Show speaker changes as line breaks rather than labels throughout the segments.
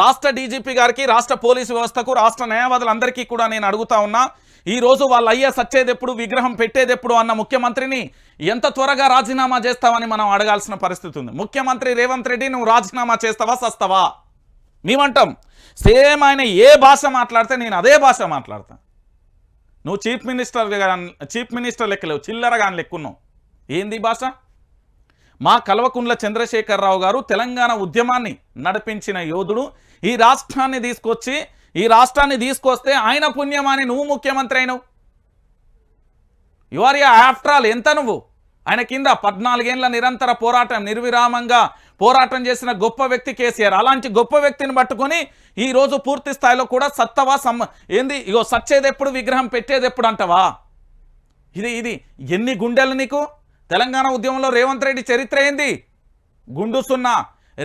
రాష్ట్ర డీజీపీ గారికి రాష్ట్ర పోలీసు వ్యవస్థకు రాష్ట్ర న్యాయవాదులందరికీ కూడా నేను అడుగుతా ఉన్నా ఈ రోజు వాళ్ళ అయ్యే సచ్చేదెప్పుడు విగ్రహం పెట్టేదెప్పుడు అన్న ముఖ్యమంత్రిని ఎంత త్వరగా రాజీనామా చేస్తావని మనం అడగాల్సిన పరిస్థితి ఉంది. ముఖ్యమంత్రి రేవంత్ రెడ్డి నువ్వు రాజీనామా చేస్తావా సస్తావా? మేమంటాం సేమ్ ఆయన ఏ భాష మాట్లాడితే నేను అదే భాష మాట్లాడతా. నువ్వు చీఫ్ మినిస్టర్ చీఫ్ మినిస్టర్ లెక్కలేవు చిల్లరగాని లెక్కున్నావు. ఏంది భాష? మా కల్వకుండ్ల చంద్రశేఖరరావు గారు తెలంగాణ ఉద్యమాన్ని నడిపించిన యోధుడు. ఈ రాష్ట్రాన్ని తీసుకొచ్చి ఈ రాష్ట్రాన్ని తీసుకొస్తే ఆయన పుణ్యమాని నువ్వు ముఖ్యమంత్రి అయినవు. యువర్ ఆఫ్టర్ ఆల్ ఎంత నువ్వు? ఆయన కింద పద్నాలుగేళ్ళ నిరంతర పోరాటం నిర్విరామంగా పోరాటం చేసిన గొప్ప వ్యక్తి కేసీఆర్. అలాంటి గొప్ప వ్యక్తిని పట్టుకొని ఈ రోజు పూర్తి స్థాయిలో కూడా సత్తవా సమ్మ ఏంది? ఇగో సచ్చేదెప్పుడు విగ్రహం పెట్టేదెప్పుడు అంటవా? ఇది ఇది ఎన్ని గుండెలు నీకు? తెలంగాణ ఉద్యమంలో రేవంత్ రెడ్డి చరిత్ర ఏంది? గుండు సున్నా.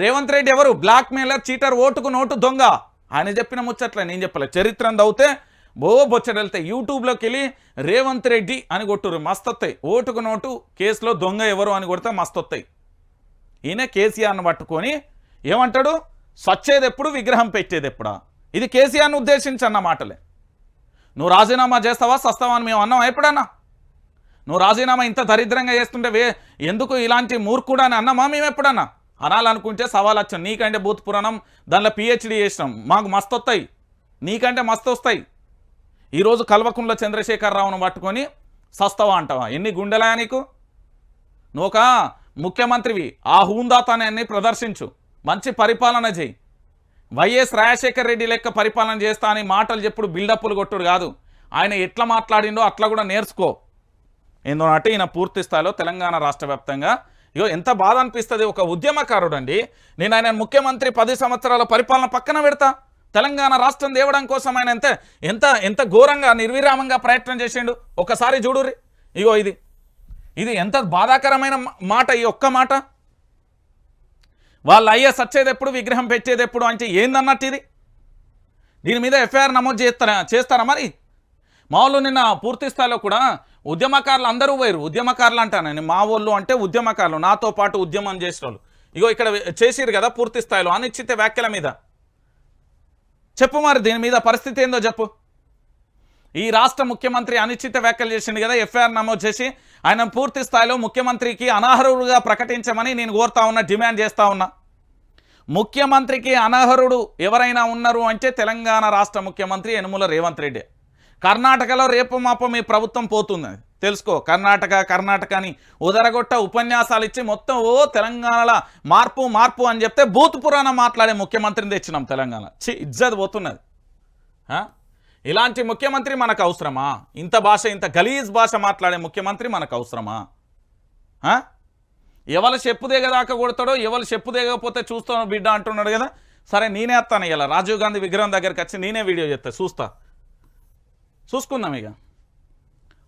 రేవంత్ రెడ్డి ఎవరు? బ్లాక్ మెయిలర్ చీటర్ ఓటుకు నోటు దొంగ. ఆయన చెప్పిన ముచ్చట్లే నేను చెప్పలే. చరిత్ర అవుతే బో బొచ్చడి వెళ్తాయి యూట్యూబ్లోకి వెళ్ళి రేవంత్ రెడ్డి అని కొట్టురు మస్తొత్తాయి. ఓటుకు నోటు కేసులో దొంగ ఎవరు అని కొడితే మస్తొత్తాయి. ఈయన కేసీఆర్ను పట్టుకొని ఏమంటాడు? సచ్చేదెప్పుడు విగ్రహం పెట్టేదెప్పుడా? ఇది కేసీఆర్ను ఉద్దేశించి అన్న మాటలే. నువ్వు రాజీనామా చేస్తావా సస్తావా అని మేము అన్నాం ఎప్పుడన్నా? నువ్వు రాజీనామా ఇంత దరిద్రంగా చేస్తుంటే వే ఎందుకు ఇలాంటి మూర్ఖుడు అని అన్నమా మేము ఎప్పుడన్నా? అనాలనుకుంటే సవాల్ వచ్చాం నీకంటే భూత్ పురాణం దానిలో పిహెచ్డి చేసినాం. మాకు మస్తు వస్తాయి. నీకంటే మస్తు వస్తాయి. ఈరోజు కల్వకుంట్ల చంద్రశేఖరరావును పట్టుకొని సస్తవా అంటావా? ఎన్ని గుండెలా నీకు? నువ్వు ఒక ముఖ్యమంత్రివి. ఆ హూందాతనాన్ని ప్రదర్శించు. మంచి పరిపాలన చేయి. వైఎస్ రాజశేఖర్ రెడ్డి లెక్క పరిపాలన చేస్తా అని మాటలు చెప్పుడు బిల్డప్లు కొట్టుడు కాదు. ఆయన ఎట్లా మాట్లాడిండో అట్లా కూడా నేర్చుకో. ఎందుకంటే ఈయన పూర్తి స్థాయిలో తెలంగాణ రాష్ట్ర వ్యాప్తంగా. ఇగో ఎంత బాధ అనిపిస్తుంది ఒక ఉద్యమకారుడు అండి నేను ఆయన ముఖ్యమంత్రి పది సంవత్సరాల పరిపాలన పక్కన పెడతా. తెలంగాణ రాష్ట్రం తేవడం కోసం ఆయన ఎంత ఎంత ఎంత ఘోరంగా నిర్విరామంగా ప్రయత్నం చేసిండు. ఒకసారి చూడుర్రి. ఇగో ఇది. ఇది ఎంత బాధాకరమైన మాట ఈ ఒక్క మాట. వాళ్ళ అయ్యే సచ్చేది ఎప్పుడు విగ్రహం పెట్టేది ఎప్పుడు అంటే ఏందన్నట్టు ఇది? దీని మీద ఎఫ్ఐఆర్ నమోదు చేస్తారా చేస్తారా మరి? మామూలు నిన్న పూర్తి స్థాయిలో కూడా ఉద్యమకారులు అందరూ పోయారు. ఉద్యమకారులు అంటాను నేను. మా వాళ్ళు అంటే ఉద్యమకారులు నాతో పాటు ఉద్యమం చేసిన వాళ్ళు ఇగో ఇక్కడ చేసిరు కదా పూర్తి స్థాయిలో అనిశ్చిత వ్యాఖ్యల మీద. చెప్పు మరి దీని మీద పరిస్థితి ఏందో చెప్పు. ఈ రాష్ట్ర ముఖ్యమంత్రి అనిశ్చిత వ్యాఖ్యలు చేసింది కదా ఎఫ్ఐఆర్ నమోదు చేసి ఆయన పూర్తి స్థాయిలో ముఖ్యమంత్రికి అనర్హుడుగా ప్రకటించమని నేను కోరుతా ఉన్నా డిమాండ్ చేస్తా ఉన్నా. ముఖ్యమంత్రికి అనర్హుడు ఎవరైనా ఉన్నారు అంటే తెలంగాణ రాష్ట్ర ముఖ్యమంత్రి యనుమల రేవంత్ రెడ్డి. కర్ణాటకలో రేపు మాప మీ ప్రభుత్వం పోతుంది. తెలుసుకో కర్ణాటక కర్ణాటక అని ఉదరగొట్ట ఉపన్యాసాలు ఇచ్చి మొత్తం ఓ తెలంగాణలో మార్పు మార్పు అని చెప్తే బూత్ పురాణం మాట్లాడే ముఖ్యమంత్రిని తెచ్చినాం తెలంగాణ. చి ఇజ్జత్ పోతున్నది. ఇలాంటి ముఖ్యమంత్రి మనకు అవసరమా? ఇంత భాష ఇంత గలీజ్ భాష మాట్లాడే ముఖ్యమంత్రి మనకు అవసరమా? ఎవరు చెప్పు దిగదాకా కొడతాడో ఎవరు చెప్పు దిగకపోతే చూస్తాను బిడ్డ అంటున్నాడు కదా. సరే నేనే వస్తాను ఇలా రాజీవ్ గాంధీ విగ్రహం దగ్గరికి వచ్చి నేనే వీడియో చేస్తా చూస్తా. చూసుకుందాం ఇక.